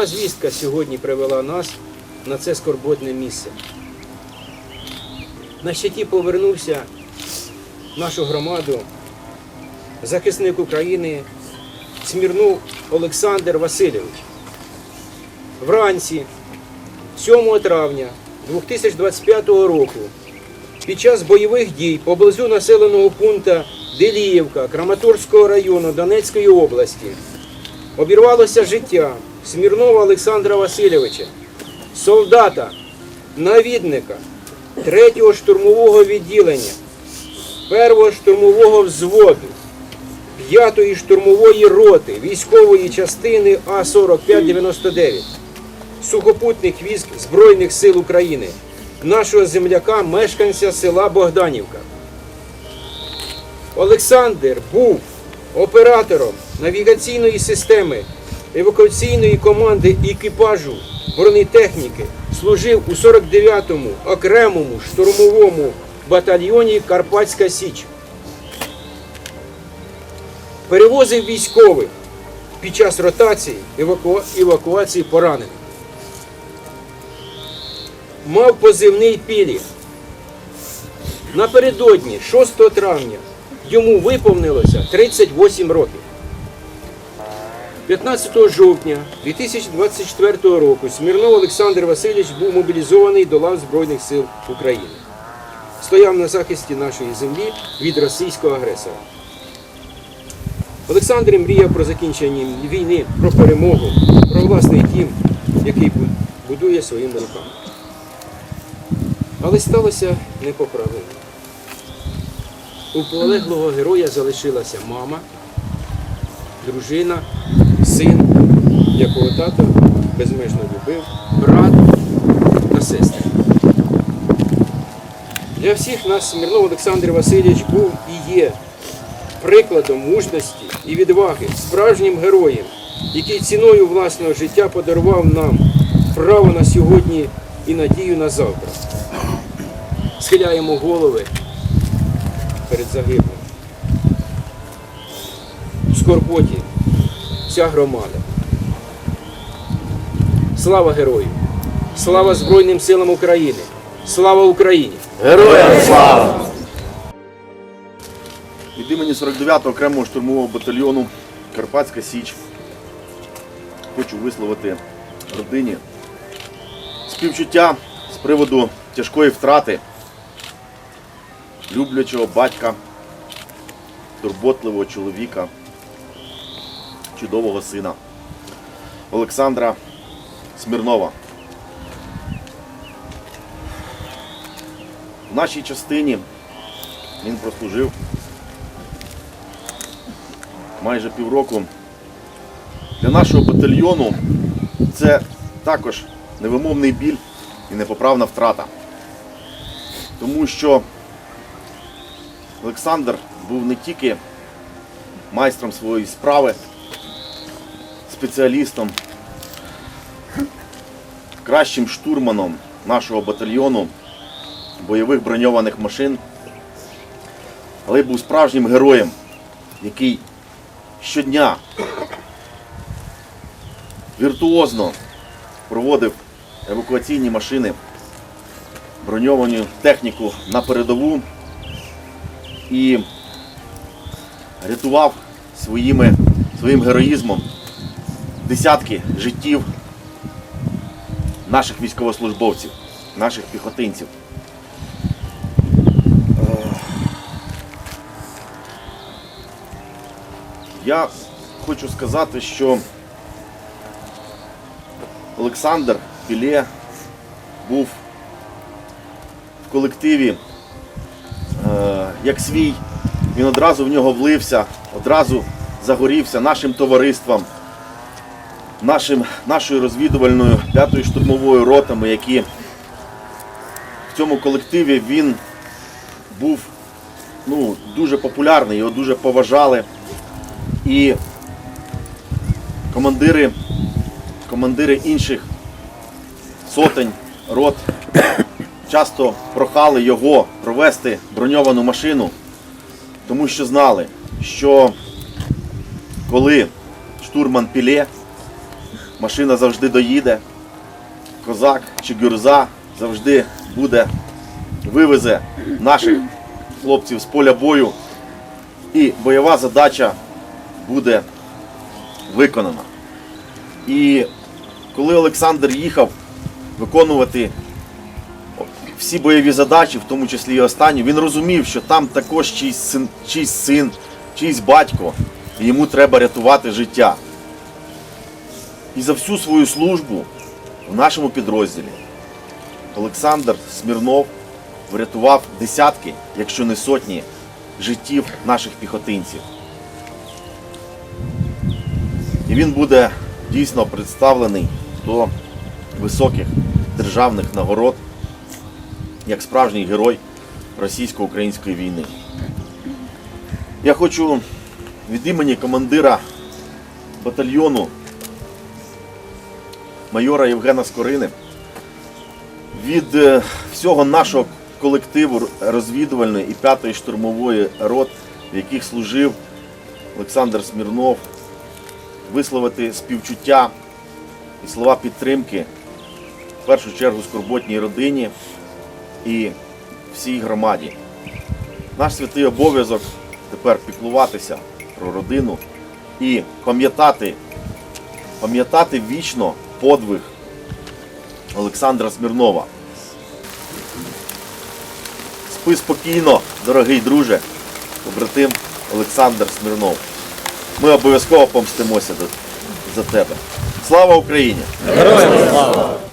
Сумна звістка сьогодні привела нас на це скорботне місце. На щиті повернувся нашу громаду захисник України Смірнув Олександр Васильович. Вранці 7 травня 2025 року під час бойових дій поблизу населеного пункту Деліївка Краматорського району Донецької області обірвалося життя Смірнова Олександра Васильовича, солдата, навідника 3-го штурмового відділення, 1-го штурмового взводу, 5-ї штурмової роти військової частини А4599 сухопутних військ Збройних сил України, нашого земляка, мешканця села Богданівка. Олександр був оператором навігаційної системи евакуаційної команди екіпажу бронетехніки, служив у 49-му окремому штурмовому батальйоні Карпатська Січ. Перевозив військових під час ротації еваку... евакуації поранених. Мав позивний пілі. Напередодні, 6 травня, йому виповнилося 38 років. 15 жовтня 2024 року Смірнов Олександр Васильович був мобілізований до лав Збройних сил України. Стояв на захисті нашої землі від російського агресора. Олександр мріяв про закінчення війни, про перемогу, про власний дім, який будує своїми руками. Але сталося непоправлене. У полеглого героя залишилася мама, дружина, син, якого тато безмежно любив, брат та сестри. Для всіх нас Смірнов Олександр Васильович був і є прикладом мужності і відваги, справжнім героєм, який ціною власного життя подарував нам право на сьогодні і надію на завтра. Схиляємо голови перед загиблим. Скорботі вся громада. Слава герою! Слава Збройним силам України! Слава Україні! Героям слава! Від імені 49-го окремого штурмового батальйону Карпатська Січ хочу висловити родині співчуття з приводу тяжкої втрати люблячого батька, турботливого чоловіка, чудового сина Олександра Смірнова. В нашій частині він прослужив майже півроку. Для нашого батальйону це також невимовний біль і непоправна втрата. Тому що Олександр був не тільки майстром своєї справи, спеціалістом, кращим штурманом нашого батальйону бойових броньованих машин, але й був справжнім героєм, який щодня віртуозно проводив евакуаційні машини, броньовану техніку на передову і рятував своїми, своїм героїзмом десятки життів наших військовослужбовців, наших піхотинців. Я хочу сказати, що Олександр Пілє був в колективі е, як свій, він одразу в нього влився, одразу загорівся нашим товариством, нашим, нашою розвідувальною п'ятою штурмовою ротами, які в цьому колективі він був ну, дуже популярний, його дуже поважали. І командири, командири інших сотень рот часто прохали його провести броньовану машину, тому що знали, що коли штурман Піле машина завжди доїде, козак чи гюрза завжди буде, вивезе наших хлопців з поля бою, і бойова задача буде виконана. І коли Олександр їхав виконувати всі бойові задачі, в тому числі і останню, він розумів, що там також чийсь син, чийсь син, чийсь батько, і йому треба рятувати життя. І за всю свою службу в нашому підрозділі Олександр Смірнов врятував десятки, якщо не сотні, життів наших піхотинців. І він буде дійсно представлений до високих державних нагород як справжній герой російсько-української війни. Я хочу від імені командира батальйону майора Євгена Скорини від е, всього нашого колективу розвідувальної і п'ятої штурмової рот, в яких служив Олександр Смірнов, висловити співчуття і слова підтримки в першу чергу скорботній родині і всій громаді. Наш святий обов'язок тепер піклуватися про родину і пам'ятати, пам'ятати вічно подвиг Олександра Смірнова. Спи спокійно, дорогий друже, побратим Олександр Смірнов. Ми обов'язково помстимося за тебе. Слава Україні! Героям слава!